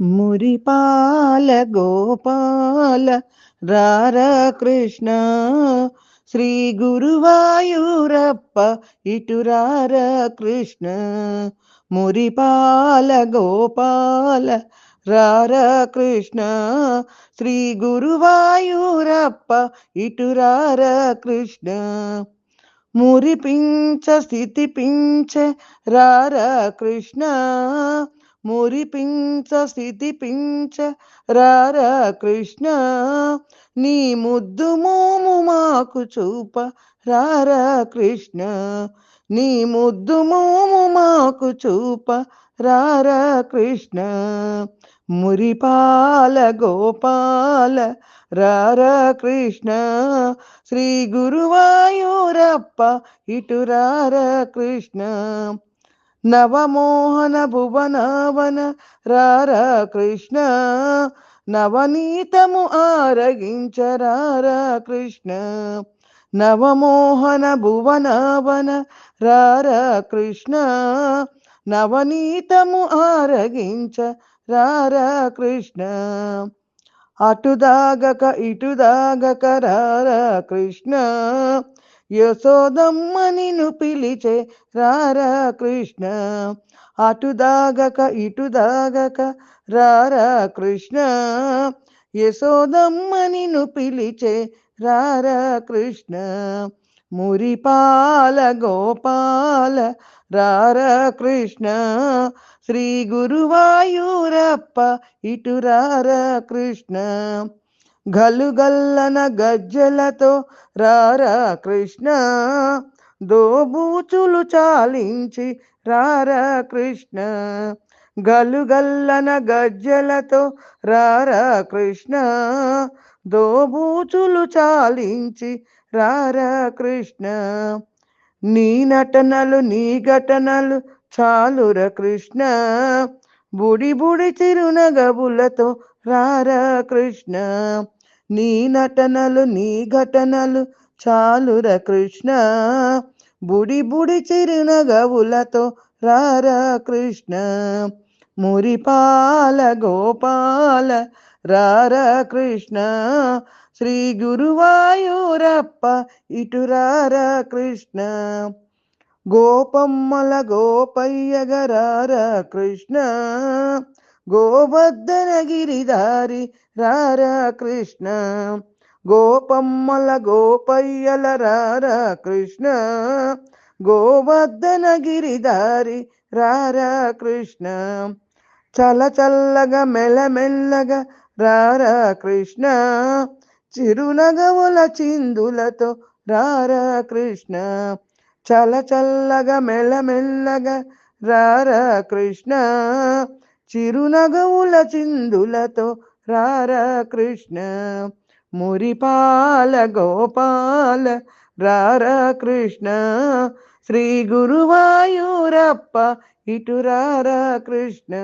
మురిపాల గోపాల రార కృష్ణ శ్రీ గురువాయూరప్ప ఇటురార కృష్ణ మురిపాల గోపాల రార కృష్ణ శ్రీ గురువాయూరప్ప ఇటురార కృష్ణ మురిపించ స్థితి పించ రార కృష్ణ మురిపించ స్థితి పించ రార కృష్ణ నీ ముద్దు మోము మాకు చూప రార కృష్ణ నీ ముద్దు మోము మాకు చూప రార కృష్ణ మురిపాల గోపాల రార కృష్ణ శ్రీ గురువాయూరప్ప ఇటు రార కృష్ణ. నవమోహన భువనావన రార కృష్ణ నవనీతము ఆరగించరార కృష్ణ నవమోహన భువనావన రార కృష్ణ నవనీతము ఆరగించ రార కృష్ణ. అటుదాగక ఇటుదాగక రార కృష్ణ యశోదమ్మ నిన్ను పిలిచే రారా కృష్ణ. అటుదాగక ఇటుదాగక రారా కృష్ణ. యశోదమ్మ నిన్ను పిలిచే రారా కృష్ణ. మురిపాల గోపాల రారా కృష్ణ. శ్రీ గురువాయూరప్ప ఇటు రారా కృష్ణ. గలుగల్లన గజ్జలతో రారా కృష్ణ దోబూచులు చాలించి రారా కృష్ణ. గలుగల్లన గజ్జలతో రారా కృష్ణ దోబూచులు చాలించి రారా కృష్ణ. నీ నటనలు నీ ఘటనలు చాలుర కృష్ణ. బుడి బుడి చిరునగబులతో రారా కృష్ణ. నీ నటనలు నీ ఘటనలు చాలుర కృష్ణ. బుడి బుడి చిరునగవులతో రారా కృష్ణ. మురిపాల గోపాల రారా కృష్ణ. శ్రీ గురువాయూరప్ప ఇటు రారా కృష్ణ. గోపమ్మల గోపయ్యగరారా కృష్ణ. గోవర్ధన గిరిదారి రారా కృష్ణ. గోపమ్మల గోపయ్యల రారా కృష్ణ. గోవర్ధన గిరిదారి రారా కృష్ణ. చల చల్లగా మెల్లమెల్లగా రారా కృష్ణ. చిరునగవుల చిందులతో రారా కృష్ణ. చల చల్లగా మెల్లమెల్లగా రారా కృష్ణ. చిరునగవుల చిందులతో రారా కృష్ణ మురిపాల గోపాల రారా కృష్ణ శ్రీ గురువాయూరప్ప ఇటు రార కృష్ణ.